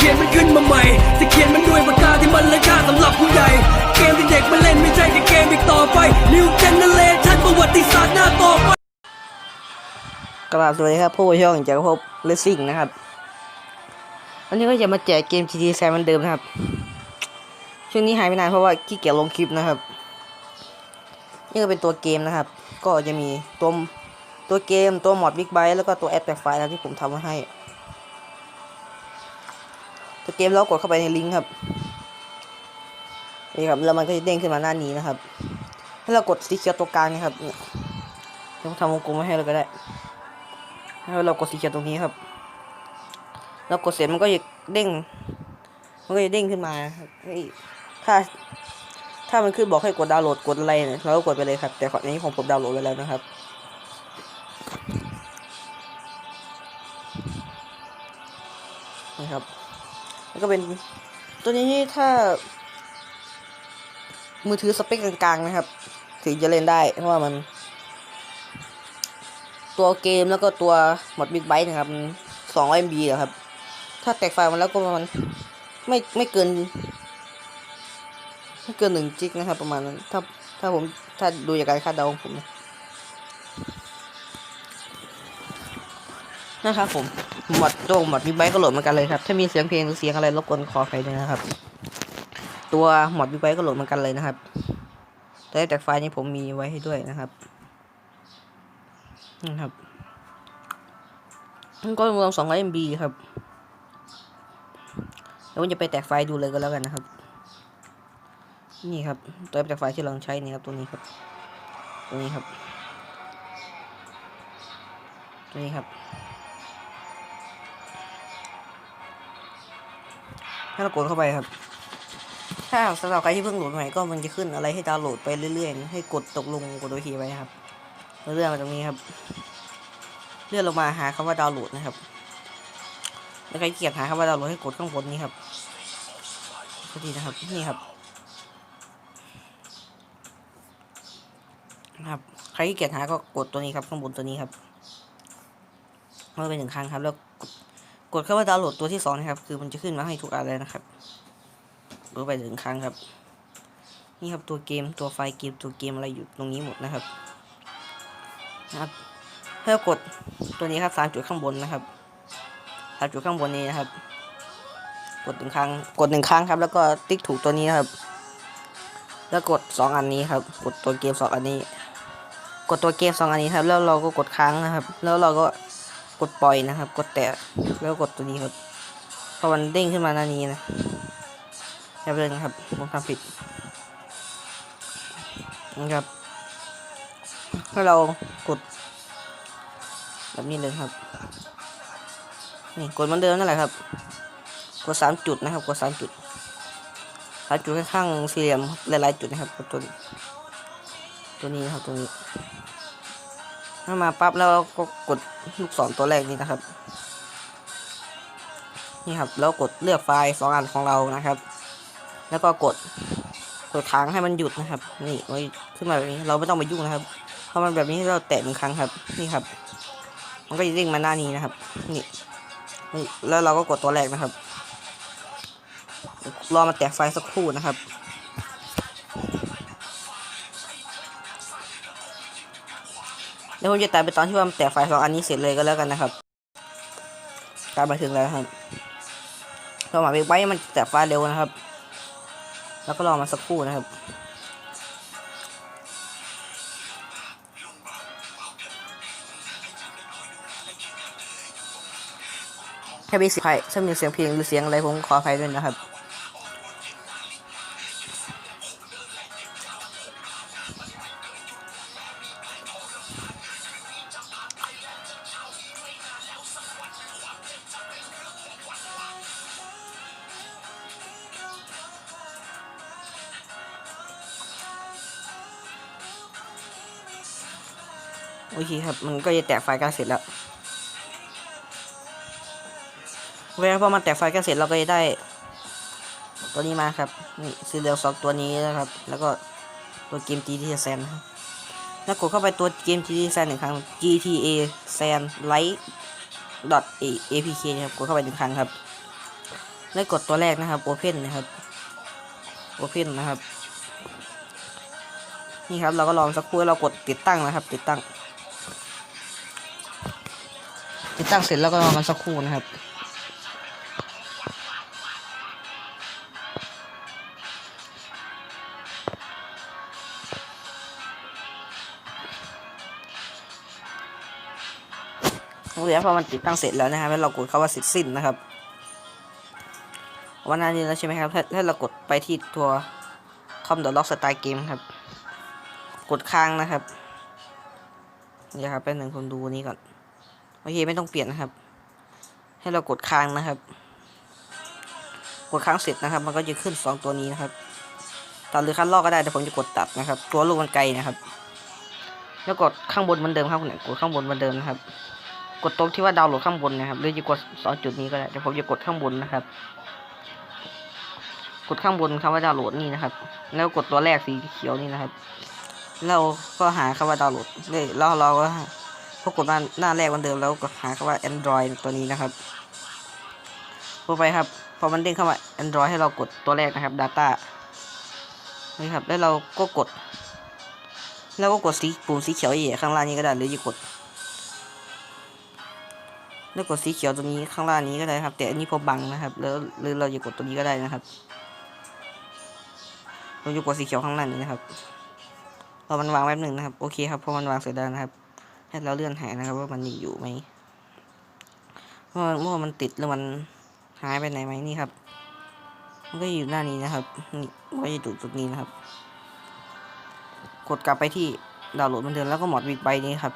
ขียนมันขึ้นมาใหม่ จะเขียนมันด้วยปากกาที่มันไร้ค่าสำหรับผู้ใหญ่ เกมที่เด็กมาเล่นไม่ใช่แค่เกมอีกต่อไป New Generation ประวัติศาสตร์หน้าต่อไปกราบสวัสดีครับผู้ช่องจากรภพเลสซิ่งนะครับ วันนี้ก็จะมาแจกเกม GT แซมเหมือนเดิมนะครับ ช่วงนี้หายไปนานเพราะว่าขี้เกียจลงคลิปนะครับ นี่ก็เป็นตัวเกมนะครับ ก็จะมีตัวตัวเกมตัวมอดบิ๊กไบแล้วก็ตัวแอปแปลกไฟล์ที่ผมทำมาให้ เกมเรากดเข้าไปในลิงก์ครับนี่ครับแล้วมันก็จะเด้งขึ้นมาหน้านี้นะครับให้เรากดสีเขียวตัวกลางนะครับเนี่ยเดี๋ยวทำวงกลมไว้ให้เราก็ได้แล้วเรากดสีเขียวตรงนี้ครับเรากดเสร็จมันก็จะเด้ง มันก็จะเด้งขึ้นมาถ้าถ้ามันขึ้นบอกให้กดดาวน์โหลดกดอะไรเนี่ยเราก็กดไปเลยครับ แต่ขอนี้ของผมดาวน์โหลดไว้แล้วนะครับนี่ครับ แล้วก็เป็น ตัวนี้นี่ถ้า มือถือสเปคกลางๆนะครับ ถึงจะเล่นได้เพราะว่ามัน ตัวเกมแล้วก็ตัวหมดบิ๊กไบต์นะครับสองร้อยมบีครับ ถ้าแตกไฟล์มาแล้วก็มาณไม่ไม่เกินไม่เกินหนึ่งจิกนะครับ ประมาณนั้นถ้าถ้าผมถ้าดูจากการคาดเดาของผมนะครับผม หมดตัวหมดบิ๊กไบต์ก็โหลดเหมือนกันเลยครับ ถ้ามีเสียงเพลงหรือเสียงอะไรรบกวนขอไปด้วยนะครับ ตัวหมดบิ๊กไบต์ก็โหลดเหมือนกันเลยนะครับแต่แตกไฟล์นี้ผมมีไว้ให้ด้วยนะครับนะครับมันก็รวมสองร้อย MB ครับแล้วมันจะไปแตกไฟล์ดูเลยก็แล้วกันนะครับ นี่ครับ ตัวแตกไฟล์ที่เราใช้นี่ครับตัวนี้ครับตัวนี้ครับตัวนี้ครับ ถ้เรากดเข้าไปครับ ถ้าสำหรับใครที่เพิ่งโหลดใหม่ก็มันจะขึ้นอะไรให้ดาวน์โหลดไปเรื่อยๆ ให้กดตกลงกดโอเคไว้ครับเลื่อนมาตรงนี้ครับ เลื่อนลงมาหาคำว่าดาวน์โหลดนะครับแล้วใครเกียดหาคำว่าดาวน์โหลดให้กดข้างบนนี้ครับพอดีนะครับนี่ครับครับใครที่เกียดหาก็กดตัวนี้ครับข้างบนตัวนี้ครับเมื่อไปหนึ่งครั้งครับแล้ว กดกดคำว่าดาวน์โหลดตัวที่สองนะครับ คือมันจะขึ้นมาให้ทุกอันเลยนะครับกดไปหนึ่งครั้งครับ นี่ครับตัวเกมตัวไฟล์เกมตัวเกมอะไรอยู่ตรงนี้หมดนะครับนะครับเพื่อกดตัวนี้ครับสามจุดข้างบนนะครับสามจุดข้างบนนี้นะครับ กดหนึ่งครั้งกดหนึ่งครั้งครับ แล้วก็ติ๊กถูกตัวนี้นครับ แล้วกดสองอันนี้ครับ กดตัวเกมสองอันนี้ กดตัวเกมสองอันนี้ครับ แล้วเราก็กดค้างนะครับ แล้วเราก็ กดปล่อยนะครับ กดแตะแล้วกดตัวนี้ครับพอมันเด้งขึ้นมาหน้านี้นะอย่าเลยนะครับผมทำผิดนะครับให้เรากด แบบนี้เลยครับนี่กดเหมือนเดิมนั่นแหละครับ กดสามจุดนะครับ กดสามจุดสามจุดข้างๆสี่เหลี่ยมหลายๆจุดนะครับกดตัวตัวนี้นะครับตัวนี้ ถ้ามาปั๊บแล้วก็กดลูกศรตัวแรกนี้นะครับ นี่ครับแล้วกดเลือกไฟล์สองอันของเรานะครับ แล้วก็กดกดค้างให้มันหยุดนะครับ นี่ไว้ขึ้นมาแบบนี้เราไม่ต้องไปยุ่งนะครับพอมันแบบนี้เราแตะหนึ่งครั้งครับ นี่ครับ มันก็จะเด้งมาหน้านี้นะครับ นี่นี่แล้วเราก็กดตัวแรกนะครับ รอมาแตกไฟสักครู่นะครับ แล้วผมจะตัดไปตอนที่ว่ามันแตกไฟสองอันนี้เสร็จเลยก็แล้วกันนะครับตามมาถึงแล้วครับเราหมายไว้มันแตกไฟเร็วนะครับ แล้วก็รอมาสักครู่นะครับถ้ามีเสียงใครถ้ามีเสียงเพลงหรือเสียงอะไรผมขออภัยด้วยนะครับ โอเคครับ มันก็จะแตกไฟกันเสร็จแล้วเวลาพอมันแตกไฟกันเสร็จเราก็จะได้ ตัวนี้มาครับนี่ซีเรียลซอกตัวนี้นะครับ แล้วก็ตัวเกม GTA Sand แล้วกดเข้าไปตัวเกม GTA San หนึ่งครั้ง GTA San Light dot apk นะครับ กดเข้าไปหนึ่งครั้งครับ แล้วกดตัวแรกนะครับ Open นะครับ Open นะครับ นี่ครับ เราก็ลองสักครู่แล้วเรากดติดตั้งนะครับ ติดตั้ง ติดตั้งเสร็จแล้วก็รอมันสักครู่นะครับโอเคพอมันติดตั้งเสร็จแล้วนะครับแล้วเรากดคำว่าเสร็จสิ้นนะครับวันนั้นนี้แล้วใช่ไหมครับถ้าถ้าเรากดไปที่ตัวคอมดอทล็อกสไตล์เกมครับ กดค้างนะครับเนี่ครับเป็นหนึ่งผมดูนี้ก่อน โอเคไม่ต้องเปลี่ยนนะครับ ให้เรากดค้างนะครับ กดค้างเสร็จนะครับ มันก็จะขึ้นสองตัวนี้นะครับตัดหรือคัดลอกก็ได้แต่ผมจะกดตัดนะครับ ตัวลูกมันไกลนะครับ แล้วกดข้างบนเหมือนเดิมครับเนี่ยกดข้างบนเหมือนเดิมนะครับ กดตรงที่ว่าดาวน์โหลดข้างบนนะครับหรือจะกดสองจุดนี้ก็ได้แต่ผมจะกดข้างบนนะครับ กดข้างบนคำว่าดาวน์โหลดนี่นะครับ แล้วกดตัวแรกสีเขียวนี่นะครับเราก็หาคำว่าดาวน์โหลดนี่แล้วเราก็ พอกดมาหน้าแรกเหมือนเดิมแล้วก็หาคำว่า Android ตัวนี้นะครับพอไปครับ พอมันเด้งเข้ามา Android ให้เรากดตัวแรกนะครับ Data นี่ครับ แล้วเราก็กด แล้วก็กดสีปุ่มสีเขียวใหญ่ข้างล่างนี้ก็ได้หรือจะกด แล้วกดสีเขียวตัวนี้ข้างล่างนี้ก็ได้ครับ แต่อันนี้พอบังนะครับ แล้วหรือเราจะกดตัวนี้ก็ได้นะครับ เราจะกดสีเขียวข้างล่างนี้นะครับ เรามันวางแป๊บหนึ่งนะครับ โอเคครับ พอมันวางเสร็จแล้วนะครับ ให้เราเลื่อนหานะครับว่ามันอยู่ไหมว่าว่ามันติดหรือมันหายไปไหนไหมนี่ครับ มันก็อยู่หน้านี้นะครับนี่มันก็จะอยู่จุดนี้นะครับ กดกลับไปที่ดาวน์โหลดมันเดิมแล้วก็หมดวิกใบนี้ครับ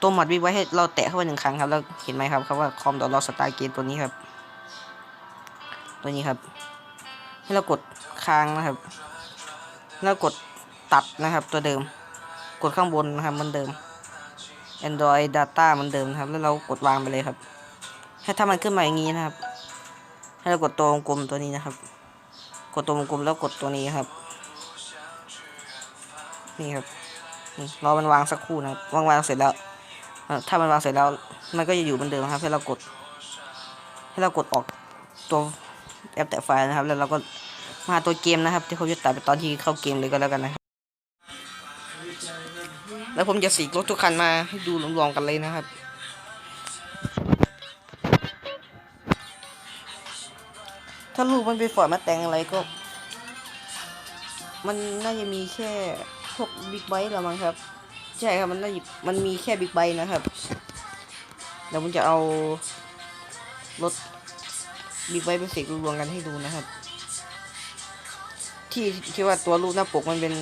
ตัวหมดวิกไว้ให้เราแตะเข้าไปหนึ่งครั้งครับแล้วเห็นไหมครับคำว่าคอมดอทล็อกสตาร์เกมตัวนี้ครับ ตัวนี้ครับ ให้เรากดค้างนะครับ แล้วกดตัดนะครับตัวเดิม กดข้างบนนะครับมันเดิม Android Data เหมันเดิมนะครับ แล้วเรากดวางไปเลยครับให้ถ้ามันขึ้นมาอย่างนี้นะครับ ให้เรากดตัววงกลมตัวนี้นะครับ กดตัววงกลมแล้วกดตัวนี้ครับ นี่ครับนี่รอมันวางสักครู่นะครับวางวางเสร็จแล้ว ถ้ามันวางเสร็จแล้ว มันก็จะอยู่เหมือนเดิมครับ ให้เรากด ให้เรากดออกตัวแอปแตะไฟล์นะครับ แล้วเราก็มาตัวเกมนะครับ ที่ผมจะตัดไปตอนที่เข้าเกมเลยก็แล้วกันนะครับ แล้วผมจะสีรถทุกคันมาให้ดูรวมๆกันเลยนะครับ ถ้าลูกมันไปฝอยมาแต่งอะไรก็ มันน่าจะมีแค่พวกบิ๊กไบค์ละมั้งครับ ใช่ครับมันน่าจะมันมีแค่บิ๊กไบค์นะครับเดี๋ยวผมจะเอารถบิ๊กไบค์ไปสกรวมๆกันให้ดูนะครับ ที่ที่ว่าตัวรูปหน้าปกมันเป็น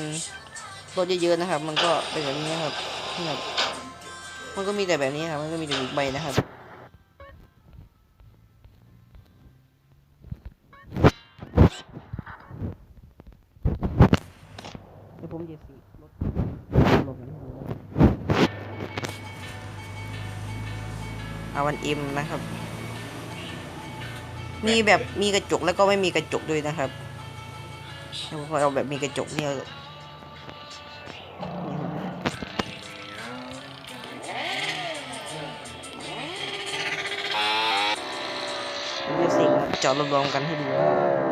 รถเยอะๆนะครับ มันก็เป็นแบบนี้ครับนี่ครับมันก็มีแต่แบบนี้ครับ มันก็มีแต่บิ๊กไบนะครับเดี๋ยวผมจะสีรถลงอาวันเอ็มนะครับ มีแบบมีกระจกแล้วก็ไม่มีกระจกด้วยนะครับเดี๋ยวผมเอาแบบมีกระจกเนี่ย สีจอด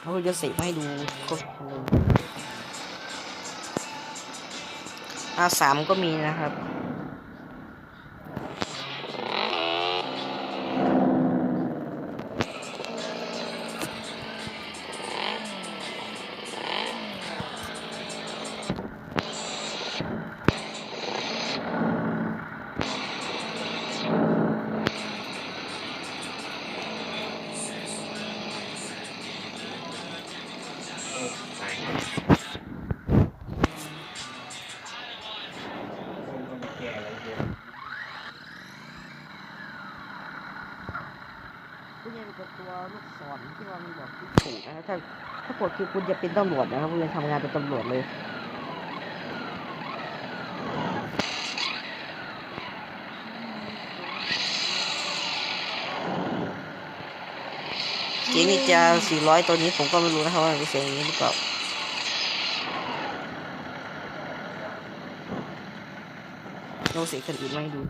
เขาจะเสกมาให้ดูก็อาสามก็มีนะครับ คุณยังเป็นตัวลูกศรที่ว่ามันบอกที่ถูกนะครับถ้าถ้ากดคือคุณจะเป็นตำรวจนะครับคุณจะทำงานเป็นตำรวจเลยเกมนี้จะ400 ตัวนี้ผมก็ไม่รู้นะครับว่ามันเป็นเสียงอย่างนี้หรือเปล่าเราเสียงคนอื่นมาให้ดู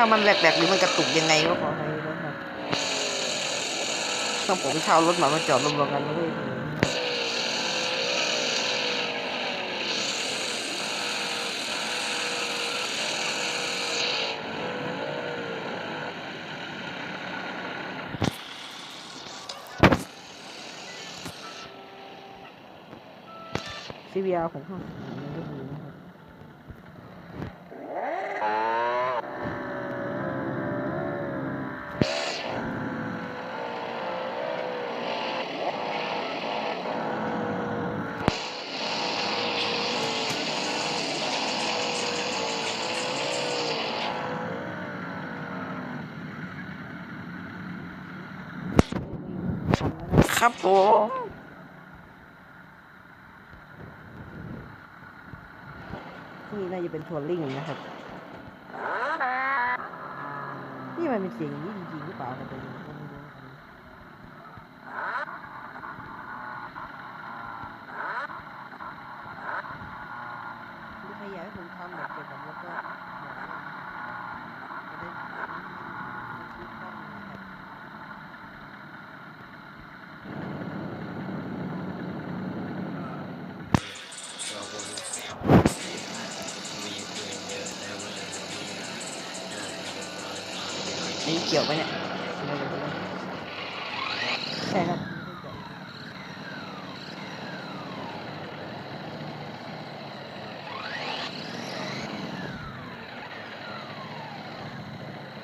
ถ้ามันแหลกๆหรือมันกระตุกยังไงก็ขอให้ด้วยครับต้องผมเช่ารถมามาจอดรวมๆกันแล้วด้วยซีบีอาร์ของข้างมันก็มีนะครับ ครับผมนี่น่าจะเป็นทัวริงนะครับ นี่มันเป็นเสียงนี้จริงๆหรือเปล่าครับ เกี่ยวไหมเนี่ยใช่ครับ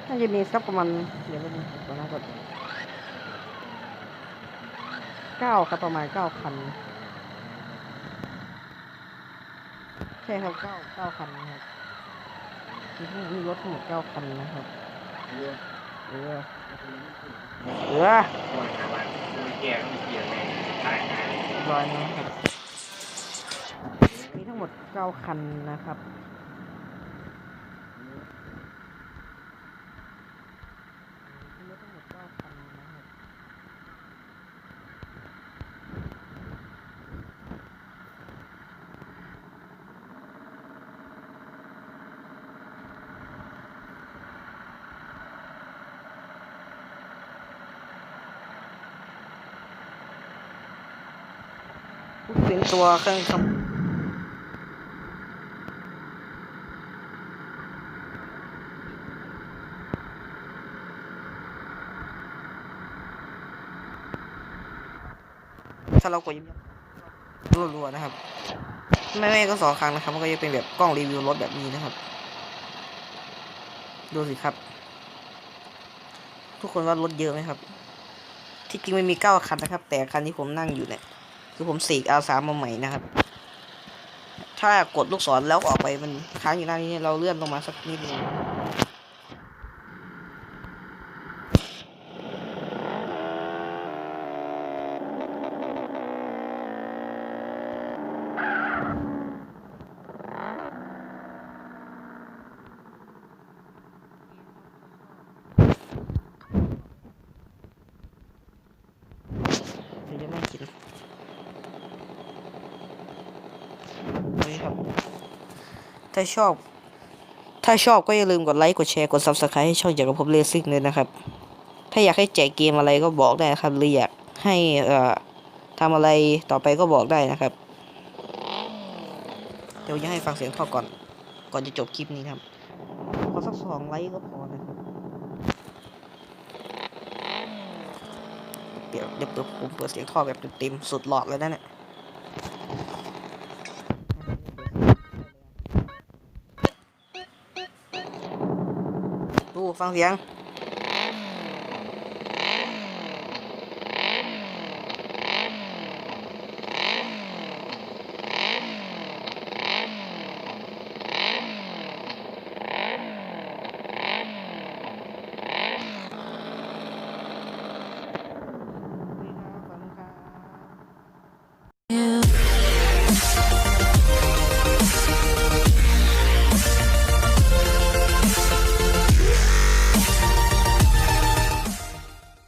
น่าจะมีสักประมาณเดี๋ยวนึงก่อนนะก่อนเก้าครับประมาณเก้าคันใช่ครับเก้าเก้าคันนะครับมีทั้งมีรถทั้งหมดเก้าคันนะครับ เออเออเออร้อยนะครับมีทั้งหมดเก้าคันนะครับ มีรถทั้งหมดเก้าคันนะครับ เป็นตัวเครื่องทำถ้าเรากดยิ้มรัวๆนะครับ ไม่ไม่ก็สองครั้งนะครับ มันก็จะเป็นแบบกล้องรีวิวรถแบบนี้นะครับ ดูสิครับ ทุกคนว่ารถเยอะไหมครับ ที่จริงมันมีเก้าคันนะครับ แต่คันที่ผมนั่งอยู่เนี่ย คือผมสีกเอาสามมาใหม่นะครับ ถ้ากดลูกศรแล้วออกไปมันค้างอยู่หน้านี้เราเลื่อนลงมาสักนิดนึงเดี๋ยวจะนั่งกินนี่ครับ ถ้าชอบ ถ้าชอบก็อย่าลืมกดไลค์กดแชร์กด subscribe ให้ช่องอยากกับผมเลซิ่งเลยนะครับ ถ้าอยากให้แจกเกมอะไรก็บอกได้นะครับ หรืออยากให้เอ่อทำอะไรต่อไปก็บอกได้นะครับ เดี๋ยวจะให้ฟังเสียงท่อก่อน ก่อนจะจบคลิปนี้ครับ ขอสักสองไลค์ก็พอนะครับเดี๋ยวเดี๋ยวผมเปิดเสียงท่อแบบเต็มๆสุดหลอดเลยนะเนี่ย สียง